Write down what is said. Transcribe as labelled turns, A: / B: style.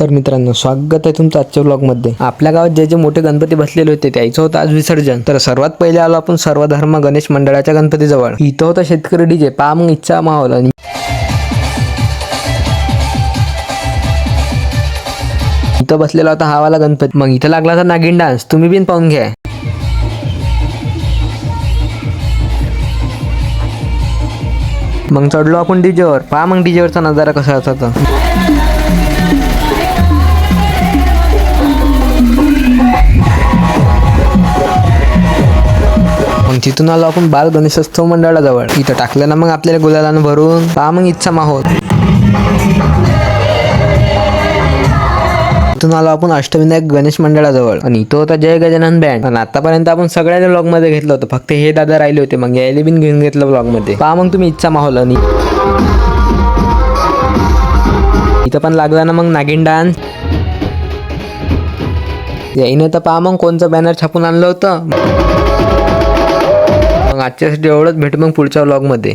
A: तर मित्रांनो स्वागत आहे तुमचं आजच्या ब्लॉगमध्ये आपल्या गावात जे जे मोठे गणपती बसलेले होते त्याचं होतं आज विसर्जन. तर सर्वात पहिले आलो आपण सर्वधर्म गणेश मंडळाच्या गणपतीजवळ. इथं होता शेतकरी डीजे पा मग इच्छा माहोल. आणि इथं बसलेला होता हावाला गणपती. मग इथं लागला होता नागिन डान्स तुम्ही बिन पाहून घ्या. मग चढलो आपण डीजेवर पहा मग डीजेवरचा नजारा कसा असा मग तिथून आलो आपण बाल गणेशोत्सव मंडळाजवळ. इथं टाकलं ना मग आपल्याला गुलालानं भरून. पहा मग इच्छा माहोल. तिथून आलो आपण अष्टविनायक गणेश मंडळाजवळ. आणि तो होता जय गजानन बँड. आणि आतापर्यंत आपण सगळ्या ब्लॉगमध्ये घेतलं होतं. फक्त हे दादा राहिले होते मग यायला बिन घेऊन घेतलं ब्लॉगमध्ये. पहा मग तुम्ही इच्छा माहोल. आणि इथं पण लागला ना मग नागिन डान्स याईनं तर पहा मग कोणचं बॅनर छापून आणलं होतं. मग आजच्यासाठी एवढंच. भेटू मग पुढच्या व्लॉगमध्ये